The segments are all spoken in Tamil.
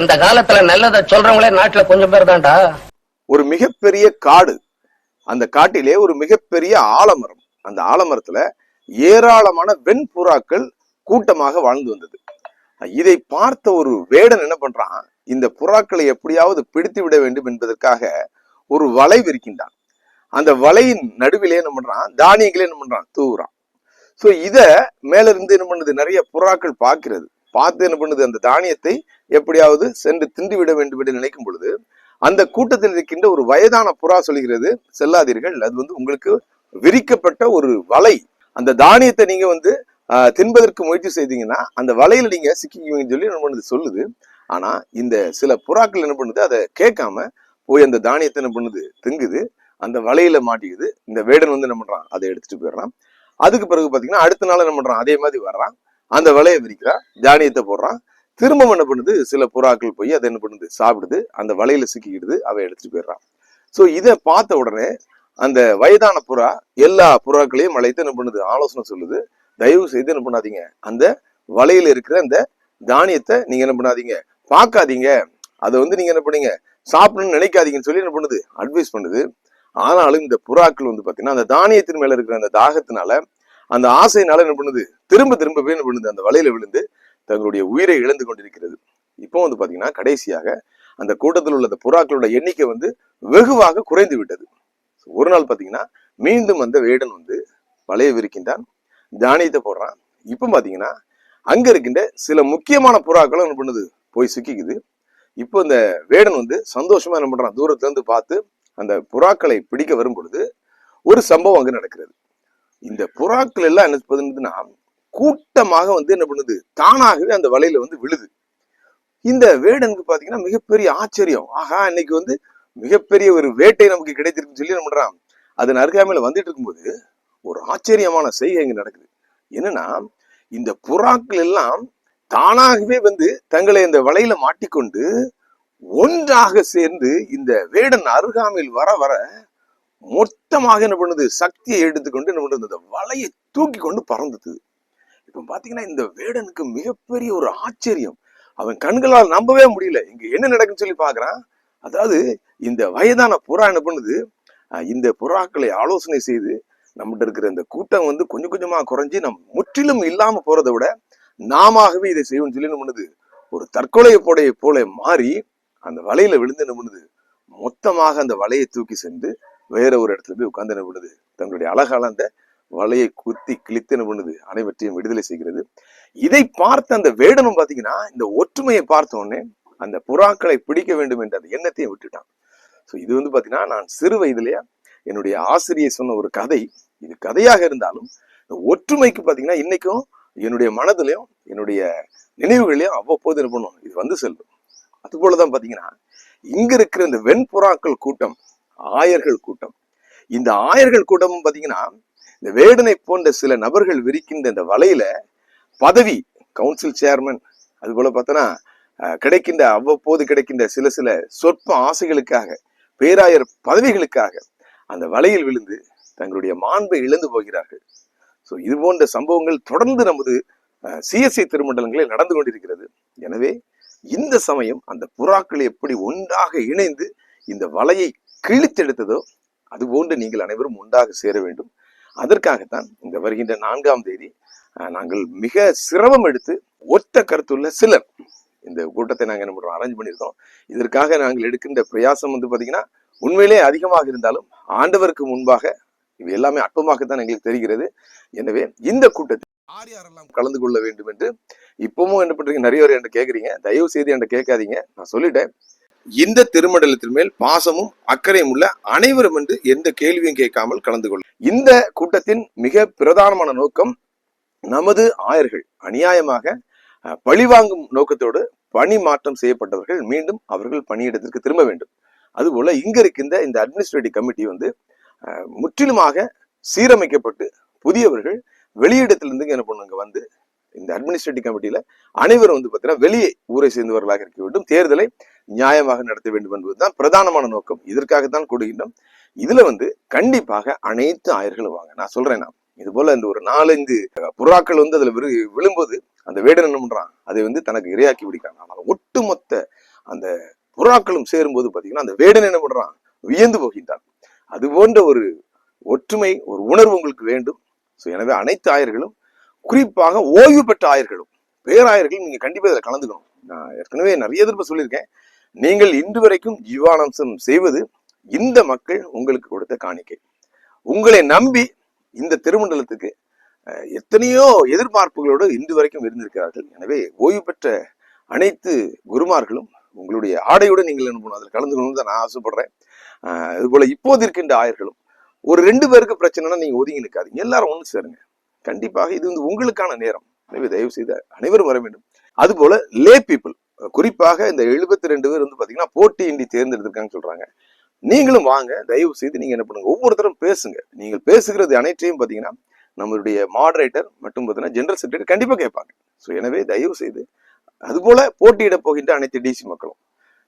இந்த காலத்துல நல்லதை சொல்றவங்களே நாட்டுல கொஞ்சம் பேர் தான்டா. ஒரு மிகப்பெரிய காடு. அந்த காட்டிலே ஒரு மிகப்பெரிய ஆலமரம். அந்த ஆலமரத்துல ஏராளமான வெண்புறாக்கள் கூட்டமாக வாழ்ந்து வந்தது. இதை பார்த்த ஒரு வேடன் என்ன பண்றான்? இந்த புறாக்களை எப்படியாவது பிடித்து விட வேண்டும் என்பதற்காக ஒரு வலை விரிக்கின்றான். அந்த வலையின் நடுவிலே என்ன பண்றான்? தானியங்களே என்ன பண்றான்? தூவுறான். சோ இத மேல இருந்து என்ன பண்ணுது? நிறைய புறாக்கள் பார்க்கிறது. பார்த்து என்ன பண்ணுது? அந்த தானியத்தை எப்படியாவது சென்று திண்டு விட வேண்டும் என்று நினைக்கும் பொழுது அந்த கூட்டத்தில் இருக்கின்ற ஒரு வயதான புறா சொல்கிறது செல்லாதீர்கள் அது வந்து உங்களுக்கு விரிக்கப்பட்ட ஒரு வலை. அந்த தானியத்தை நீங்க வந்து தின்பதற்கு முயற்சி செய்தீங்கன்னா அந்த வலையில நீங்க சிக்கிக்குவீங்கன்னு சொல்லி என்ன பண்ணுது? சொல்லுது. ஆனா இந்த சில புறாக்கள் என்ன பண்ணுது? அதை கேட்காம போய் அந்த தானியத்தை என்ன பண்ணுது? திங்குது. அந்த வலையில மாட்டிக்குது. இந்த வேடன் வந்து என்ன பண்றான்? அதை எடுத்துட்டு போயிடுறான். அதுக்கு பிறகு பாத்தீங்கன்னா அடுத்த நாள் என்ன பண்றான்? அதே மாதிரி வர்றான். அந்த வலையை விரிக்கிறான் தானியத்தை போடுறான். திரும்ப என்ன பண்ணுது? சில புறாக்கள் போய் அதை என்ன பண்ணுது? சாப்பிடுது. அந்த வலையில சிக்கிக்கிடுது. அவை எடுத்துட்டு போயிடுறான். ஸோ இதை பார்த்த உடனே அந்த வயதான புறா எல்லா புறாக்களையும் அழைத்து என்ன பண்ணுது? ஆலோசனை சொல்லுது. தயவு செய்து என்ன பண்ணாதீங்க. அந்த வலையில இருக்கிற அந்த தானியத்தை நீங்க என்ன பண்ணாதீங்க. பார்க்காதீங்க. அதை வந்து நீங்க என்ன பண்ணீங்க? சாப்பிடணும்னு நினைக்காதீங்கன்னு சொல்லி என்ன பண்ணுது? அட்வைஸ் பண்ணுது. ஆனாலும் இந்த புறாக்கள் வந்து பார்த்தீங்கன்னா அந்த தானியத்தின் மேல இருக்கிற அந்த தாகத்தினால அந்த ஆசையினால என்ன பண்ணுது? திரும்ப திரும்ப போய் என்ன பண்ணுது? அந்த வலையில விழுந்து தங்களுடைய உயிரை இழந்து கொண்டிருக்கிறது. இப்போ வந்து பாத்தீங்கன்னா கடைசியாக அந்த கூட்டத்தில் உள்ள அந்த புறாக்களோட எண்ணிக்கை வந்து வெகுவாக குறைந்து விட்டது. ஒரு நாள் பாத்தீங்கன்னா மீண்டும் அந்த வேடன் வந்து வலையை விரிக்கின்றான் தானியத்தை போடுறான். இப்போ பாத்தீங்கன்னா அங்க இருக்கின்ற சில முக்கியமான புறாக்களும் என்ன பண்ணுது? போய் சிக்கிக்குது. இப்போ இந்த வேடன் வந்து சந்தோஷமா என்ன பண்றான்? தூரத்துல இருந்து பார்த்து அந்த புறாக்களை பிடிக்க வரும் பொழுது ஒரு சம்பவம் அங்கே நடக்கிறது. இந்த புறாக்கள் எல்லாம் என்ன பண்ணுதுன்னா கூட்டமாக வந்து என்ன பண்ணுது? தானாகவே அந்த வலையில வந்து விழுது. இந்த வேடனுக்கு பாத்தீங்கன்னா மிகப்பெரிய ஆச்சரியம். ஆகா இன்னைக்கு வந்து மிகப்பெரிய ஒரு வேட்டை நமக்கு கிடைத்திருக்குன்னு சொல்லி என்ன பண்றான்? அதன் அருகாமையில வந்துட்டு இருக்கும்போது ஒரு ஆச்சரியமான செய்கை இங்க நடக்குது. என்னன்னா இந்த புறாக்கள் எல்லாம் தானாகவே வந்து தங்களை இந்த வலையில மாட்டிக்கொண்டு ஒன்றாக சேர்ந்து இந்த வேடன் அருகாமையில் வர வர மொத்தமாக என்ன பண்ணுது? சக்தியை எடுத்துக்கொண்டு என்ன பண்ணுது? அந்த வலையை தூக்கி கொண்டு பறந்துது. இப்போ பார்த்தீங்கன்னா இந்த வேடனுக்கு மிகப்பெரிய ஒரு ஆச்சரியம். அவன் கண்களால் நம்பவே முடியல. இங்க என்ன நடக்குன்னு சொல்லி பாக்குறான். அதாவது இந்த வயதான புறா என்ன பண்ணுது? இந்த புறாக்களை ஆலோசனை செய்து நம்மகிட்ட இருக்கிற இந்த கூட்டம் வந்து கொஞ்சம் கொஞ்சமா குறைஞ்சி நம் முற்றிலும் இல்லாம போறதை விட நாமவே இதை செய்வோம்னு சொல்லி என்ன பண்ணுது? ஒரு தற்கொலை போடைய போல மாறி அந்த வலையில விழுந்து என்ன பண்ணுது? மொத்தமாக அந்த வலையை தூக்கி சென்று வேற ஒரு இடத்துல போய் உட்கார்ந்து என்ன பண்ணுது? தங்களுடைய அழகால அந்த வலையை குத்தி கிழித்து என்ன பண்ணுது? அனைவற்றையும் விடுதலை செய்கிறது. இதை பார்த்த அந்த வேடனும் பாத்தீங்கன்னா இந்த ஒற்றுமையை பார்த்த உடனே அந்த புறாக்களை பிடிக்க வேண்டும் என்ற அந்த எண்ணத்தையும் விட்டுட்டான். ஸோ இது வந்து பாத்தீங்கன்னா நான் சிறு வயதிலேயே என்னுடைய ஆசிரியர் சொன்ன ஒரு கதை. இது கதையாக இருந்தாலும் இந்த ஒற்றுமைக்கு பாத்தீங்கன்னா இன்னைக்கும் என்னுடைய மனதிலையும் என்னுடைய நினைவுகளையும் அவ்வப்போது என்ன பண்ணும்? இது வந்து செல்லும். அது போலதான் பாத்தீங்கன்னா இங்க இருக்கிற இந்த வெண்புறாக்கள் கூட்டம் ஆயர்கள் கூட்டம். இந்த ஆயர்கள் கூட்டமும் பார்த்தீங்கன்னா இந்த வேடனை போன்ற சில நபர்கள் விரிக்கின்ற இந்த வலையில பதவி கவுன்சில் சேர்மன் அது போல பார்த்தோன்னா கிடைக்கின்ற அவ்வப்போது கிடைக்கின்ற சில சில சொற்ப ஆசைகளுக்காக பேராயர் பதவிகளுக்காக அந்த வலையில் விழுந்து தங்களுடைய மாண்பை இழந்து போகிறார்கள். ஸோ இது போன்ற சம்பவங்கள் தொடர்ந்து நமது சிஎஸ்ஐ திருமண்டலங்களில் நடந்து கொண்டிருக்கிறது. எனவே இந்த சமயம் அந்த புறாக்கள் எப்படி ஒன்றாக இணைந்து இந்த வலையை கிழித்தெடுத்ததோ அதுபோன்று நீங்கள் அனைவரும் உண்டாக சேர வேண்டும். அதற்காகத்தான் இந்த வருகின்ற நான்காம் தேதி நாங்கள் மிக சிரமம் எடுத்து ஒத்த கருத்துள்ள சிலர் இந்த கூட்டத்தை நாங்கள் என்ன பண்ணுறோம் அரேஞ்ச் பண்ணியிருக்கோம். இதற்காக நாங்கள் எடுக்கின்ற பிரயாசம் வந்து பாத்தீங்கன்னா உண்மையிலே அதிகமாக இருந்தாலும் ஆண்டவருக்கு முன்பாக இவை எல்லாமே அற்பமாகத்தான் எங்களுக்கு தெரிகிறது. எனவே இந்த கூட்டத்தில் யார் யாரெல்லாம் கலந்து கொள்ள வேண்டும் என்று இப்பவும் என்ன பண்றீங்க நிறைய பேர் என்கிட்ட கேட்குறீங்க. தயவு செய்து என்கிட்ட கேட்காதீங்க. நான் சொல்லிட்டேன். இந்த திருமண்டலத்தின் மேல் பாசமும் அக்கறையும் உள்ள அனைவரும் என்று எந்த கேள்வியும் கேட்காமல் கலந்து கொள்ளும் இந்த கூட்டத்தின் மிக பிரதானமான நோக்கம் நமது ஆயர்கள் அநியாயமாக பழிவாங்கும் நோக்கத்தோடு பணி மாற்றம் செய்யப்பட்டவர்கள் மீண்டும் அவர்கள் பணியிடத்திற்கு திரும்ப வேண்டும். அதுபோல இங்க இருக்கின்ற இந்த அட்மினிஸ்ட்ரேட்டிவ் கமிட்டி வந்து முற்றிலுமாக சீரமைக்கப்பட்டு புதியவர்கள் வெளியிடத்திலிருந்து என்ன பண்ணுங்க வந்து இந்த அட்மினிஸ்ட்ரேட்டிவ் கமிட்டியில அனைவரும் வந்து பார்த்தீங்கன்னா வெளியே ஊரை சேர்ந்தவர்களாக இருக்க வேண்டும். தேர்தலை நியாயமாக நடத்த வேண்டும் என்பதுதான் பிரதானமான நோக்கம். இதற்காகத்தான் கொடுக்கின்றோம் இதுல வந்து கண்டிப்பாக அனைத்து ஆயர்களும் வாங்க. நான் சொல்றேன் நான். இது போல இந்த ஒரு நாலஞ்சு புறாக்கள் வந்து அதுல விழும்போது அந்த வேடன் என்ன பண்றான்? அதை வந்து தனக்கு இரையாக்கி விடுக்கிறான் ஆனால் ஒட்டுமொத்த அந்த புறாக்களும் சேரும்போது பாத்தீங்கன்னா அந்த வேடன் என்ன பண்றான்? வியந்து போகின்றான். அது போன்ற ஒரு ஒற்றுமை ஒரு உணர்வு உங்களுக்கு வேண்டும். ஸோ எனவே அனைத்து ஆயர்களும் குறிப்பாக ஓய்வு பெற்ற ஆயர்களும் பேராயர்களும் நீங்க கண்டிப்பா இதில் கலந்துக்கணும். நான் ஏற்கனவே நிறைய எதிர்ப்பு சொல்லியிருக்கேன். நீங்கள் இன்று வரைக்கும் ஜீவானம்சம் செய்வது இந்த மக்கள் உங்களுக்கு கொடுத்த காணிக்கை. உங்களை நம்பி இந்த திருமண்டலத்துக்கு எத்தனையோ எதிர்பார்ப்புகளோடு இன்று வரைக்கும் இருந்திருக்கிறார்கள். எனவே ஓய்வு பெற்ற அனைத்து குருமார்களும் உங்களுடைய ஆடையோடு நீங்கள் என்ன அதில் கலந்துக்கணும்னு தான் நான் ஆசைப்படுறேன். அதுபோல் இப்போது இருக்கின்ற ஆயர்களும் ஒரு ரெண்டு பேருக்கு பிரச்சனைனா நீங்கள் ஒதுங்கி நிற்காதீங்க எல்லாரும் ஒன்று சேருங்க. கண்டிப்பாக இது வந்து உங்களுக்கான நேரம். எனவே தயவு செய்து அனைவரும் வர வேண்டும். அதுபோல லே பீப்புள் குறிப்பாக இந்த எழுபத்தி ரெண்டு பேர் வந்து பாத்தீங்கன்னா போட்டியின்றி தேர்ந்தெடுத்திருக்காங்கன்னு சொல்றாங்க. நீங்களும் வாங்க தயவு செய்து நீங்க என்ன பண்ணுங்க ஒவ்வொருத்தரும் பேசுங்க. நீங்கள் பேசுகிறது அனைத்தையும் பாத்தீங்கன்னா நம்மளுடைய மாடரேட்டர் மற்றும் பார்த்தீங்கன்னா ஜெனரல் செக்ரட்டரி கண்டிப்பாக கேட்பாங்க. ஸோ எனவே தயவு செய்து அதுபோல போட்டியிட போகின்ற அனைத்து டிசி மக்களும்.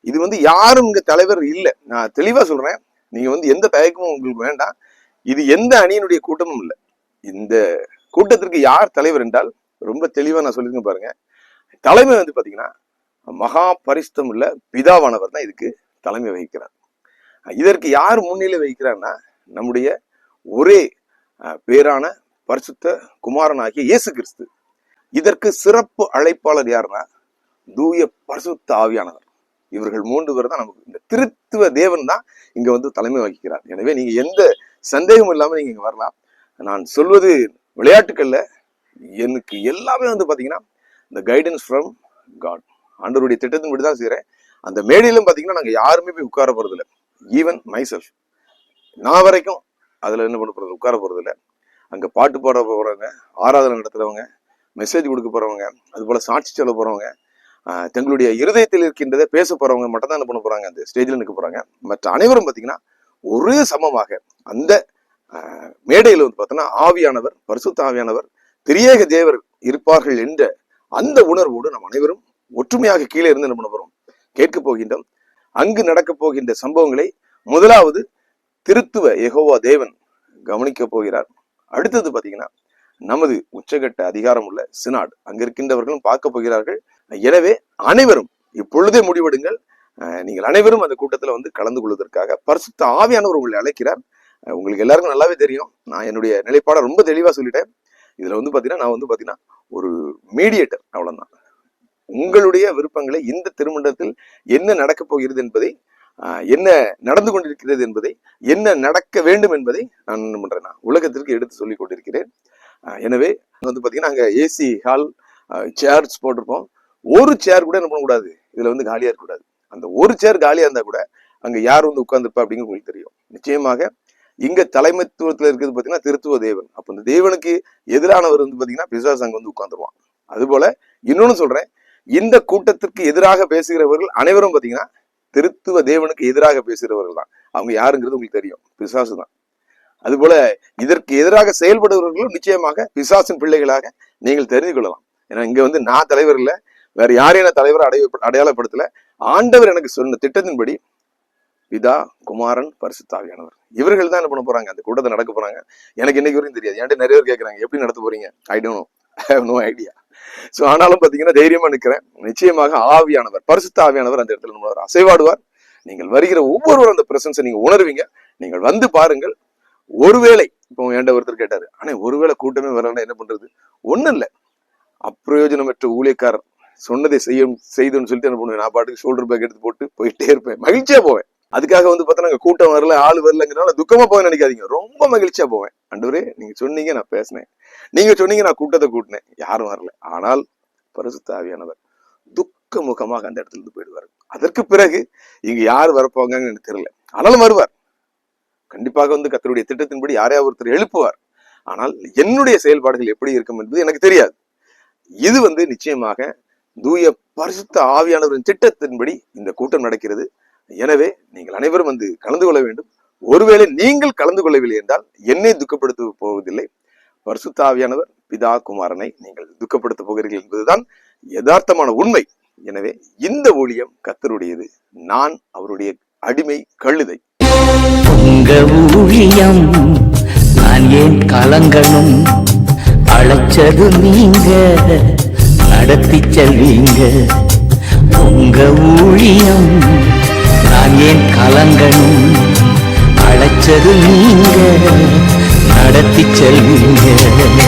இது வந்து யாரும் இங்க தலைவர் இல்லை. நான் தெளிவா சொல்றேன். நீங்க வந்து எந்த தயக்கமும் உங்களுக்கு வேண்டாம். இது எந்த அணியினுடைய கூட்டமும் இல்லை. இந்த கூட்டத்திற்கு யார் தலைவர் என்றால் ரொம்ப தெளிவா நான் சொல்லியிருக்கேன் பாருங்க. தலைமை வந்து பாத்தீங்கன்னா மகா பரிசுத்தம் உள்ள பிதாவானவர் தான் இதுக்கு தலைமை வகிக்கிறார். இதற்கு யார் முன்னிலை வகிக்கிறார்னா நம்முடைய ஒரே பேரான பரிசுத்த குமாரனாகிய இயேசு கிறிஸ்து. இதற்கு சிறப்பு அழைப்பாளர் யாருன்னா தூய பரிசுத்த ஆவியானவர். இவர்கள் மூன்று பேர் தான் நமக்கு இந்த திருத்துவ தேவன் தான் இங்க வந்து தலைமை வகிக்கிறார். எனவே நீங்க எந்த சந்தேகமும் இல்லாம நீங்க இங்க வரலாம். நான் சொல்வது விளையாட்டுக்களில் எனக்கு எல்லாமே வந்து பார்த்தீங்கன்னா இந்த கைடன்ஸ் ஃப்ரம் காட் ஆண்டவருடைய திட்டத்தின்படி தான் செய்கிறேன் அந்த மேடையிலும் பார்த்தீங்கன்னா நாங்கள் யாருமே போய் உட்கார போகிறதில்ல இல்லை ஈவன் மைசெல்ஃப் நான் வரைக்கும் அதில் என்ன பண்ண போகிறது உட்கார போகிறதில்ல இல்லை பாட்டு பாட போகிறவங்க ஆராதனை நடத்துகிறவங்க மெசேஜ் கொடுக்க போகிறவங்க அதுபோல் சாட்சி சொல்ல போகிறவங்க தங்களுடைய இருதயத்தில் இருக்கின்றதை பேச போகிறவங்க மட்டும் தான் என்ன பண்ண போகிறாங்க அந்த ஸ்டேஜில் நிற்க போகிறாங்க மற்ற அனைவரும் பார்த்தீங்கன்னா ஒரே சமமாக அந்த மேடையில் வந்து பார்த்தோன்னா ஆவியானவர் பரிசுத்த ஆவியானவர் திரியேக தேவர் இருப்பார்கள் என்ற அந்த உணர்வோடு நாம் அனைவரும் ஒற்றுமையாக கீழே இருந்து நம்ம பண்ண கேட்கப் கேட்க போகின்றோம். அங்கு நடக்கப் போகின்ற சம்பவங்களை முதலாவது திருத்துவ எகோவா தேவன் கவனிக்க போகிறார். அடுத்தது பாத்தீங்கன்னா நமது உச்சகட்ட அதிகாரம் உள்ள சினாட் அங்க இருக்கின்றவர்களும் பார்க்க போகிறார்கள். எனவே அனைவரும் இப்பொழுதே முடிவெடுங்கள். நீங்கள் அனைவரும் அந்த கூட்டத்துல வந்து கலந்து கொள்வதற்காக பரிசுத்த ஆவியானவர் உங்களை அழைக்கிறார். உங்களுக்கு எல்லாருக்கும் நல்லாவே தெரியும். நான் என்னுடைய நிலைப்பாடை ரொம்ப தெளிவாக சொல்லிட்டேன். இதில் வந்து பார்த்தீங்கன்னா நான் வந்து பார்த்தீங்கன்னா ஒரு மீடியேட்டர் அவ்வளோதான் உங்களுடைய விருப்பங்களை இந்த திருமண்டத்தில் என்ன நடக்கப் போகிறது என்பதை என்ன நடந்து கொண்டிருக்கிறது என்பதை என்ன நடக்க வேண்டும் என்பதை நான் என்ன பண்றேன் நான் உலகத்திற்கு எடுத்து சொல்லிக் கொண்டிருக்கிறேன். எனவே வந்து பார்த்தீங்கன்னா அங்கே ஏசி ஹால் சேர்ஸ் போட்டிருப்போம். ஒரு சேர் கூட என்ன பண்ணக்கூடாது? இதில் வந்து காலியாக இருக்கக்கூடாது. அந்த ஒரு சேர் காலியாக இருந்தால் கூட அங்கே யார் வந்து உட்காந்துருப்பா அப்படிங்கிறது உங்களுக்கு தெரியும். நிச்சயமாக இங்க தலைமைத்துவத்துல இருக்கிறது பாத்தீங்கன்னா திருத்துவ தேவன் அப்ப இந்த தேவனுக்கு எதிரானவர் வந்து பாத்தீங்கன்னா பிசாஸ் அங்க வந்து உட்கார்ந்துருவான். அதுபோல இன்னொன்னு சொல்றேன். இந்த கூட்டத்திற்கு எதிராக பேசுகிறவர்கள் அனைவரும் பாத்தீங்கன்னா திருத்துவ தேவனுக்கு எதிராக பேசுகிறவர்கள் தான். அவங்க யாருங்கிறது உங்களுக்கு தெரியும். பிசாசு தான். அதுபோல இதற்கு எதிராக செயல்படுபவர்களும் நிச்சயமாக பிசாசின் பிள்ளைகளாக நீங்கள் தெரிந்து கொள்ளலாம். ஏன்னா இங்க வந்து நான் தலைவர் இல்ல வேற யாரையும் நான் தலைவர் அடைய அடையாளப்படுத்தல. ஆண்டவர் எனக்கு சொன்ன திட்டத்தின்படி பிதா குமாரன் பரிசுத்தாவியானவர் இவர்கள் தான் என்ன பண்ண போறாங்க? அந்த கூட்டத்தை நடக்க போறாங்க. எனக்கு இன்னைக்கு வரைக்கும் தெரியாது. என்கிட்ட நிறைய பேர் கேட்கறாங்க எப்படி நடத்த போறீங்க? I don't know I have no idea so ஆனாலும் பாத்தீங்கன்னா தைரியமா நிற்கிறேன் நிச்சயமாக ஆவியானவர் பரிசுத்த ஆவியானவர் அந்த இடத்துல நம்மள அசைவாடுவார். நீங்கள் வருகிற ஒவ்வொருவரும் அந்த பிரசன்ஸை நீங்க உணர்வீங்க. நீங்கள் வந்து பாருங்கள். ஒருவேளை இப்போ என்கிட்ட ஒருத்தர் கேட்டாரு ஆனா ஒருவேளை கூட்டமே வரலன்னா என்ன பண்றது? ஒண்ணும் இல்லை. அப்பிரயோஜனமற்ற ஊழியக்காரர் சொன்னதை செய்யும் செய்துன்னு சொல்லிட்டு என்ன பண்ணுவேன்? நான் பாட்டுக்கு ஷோல்டர் பேக் எடுத்து போட்டு போயிட்டே இருப்பேன். மகிழ்ச்சியா போவேன். அதுக்காக வந்து பார்த்தா நாங்க கூட்டம் வரல ஆள் வரலங்கிறனால துக்கமா போக நினைக்காதீங்க. ரொம்ப மகிழ்ச்சியா போவேன். அண்டவரே நீங்க சொன்னீங்க நான் பேசினேன். நீங்க சொன்னீங்க நான் கூட்டத்தை கூட்டினேன். யாரும் வரல. ஆனால் பரிசுத்த ஆவியானவர் துக்க முகமாக அந்த இடத்துல இருந்து போயிடுவார். அதற்கு பிறகு இங்க யார் வரப்போங்கன்னு எனக்கு தெரியல. ஆனாலும் வருவார். கண்டிப்பாக வந்து கத்தருடைய திட்டத்தின்படி யாரையாவது ஒருத்தர் எழுப்புவார். ஆனால் என்னுடைய செயல்பாடுகள் எப்படி இருக்கும் என்பது எனக்கு தெரியாது. இது வந்து நிச்சயமாக தூய பரிசுத்த ஆவியானவரின் திட்டத்தின்படி இந்த கூட்டம் நடக்கிறது. எனவே நீங்கள் அனைவரும் வந்து கலந்து கொள்ள வேண்டும். ஒருவேளை நீங்கள் கலந்து கொள்ளவில்லை என்றால் என்னை துக்கப்படுத்த போவதில்லை. பரிசுத்தாவியானவர் பிதா குமாரனை நீங்கள் துக்கப்படுத்த போகிறீர்கள் என்பதுதான் யதார்த்தமான உண்மை. எனவே இந்த ஊழியம் கத்தருடையது நான் அவருடைய அடிமை கழுதை. உங்க ஊழியம் நான் ஏன் கலங்கணும்? அழைச்சது நீங்க நடத்தி செல்வீங்க. உங்க ஊழியம் நான் ஏன் கலங்கணும்? அழைச்சது நீங்க நடத்தி செல்வீங்க.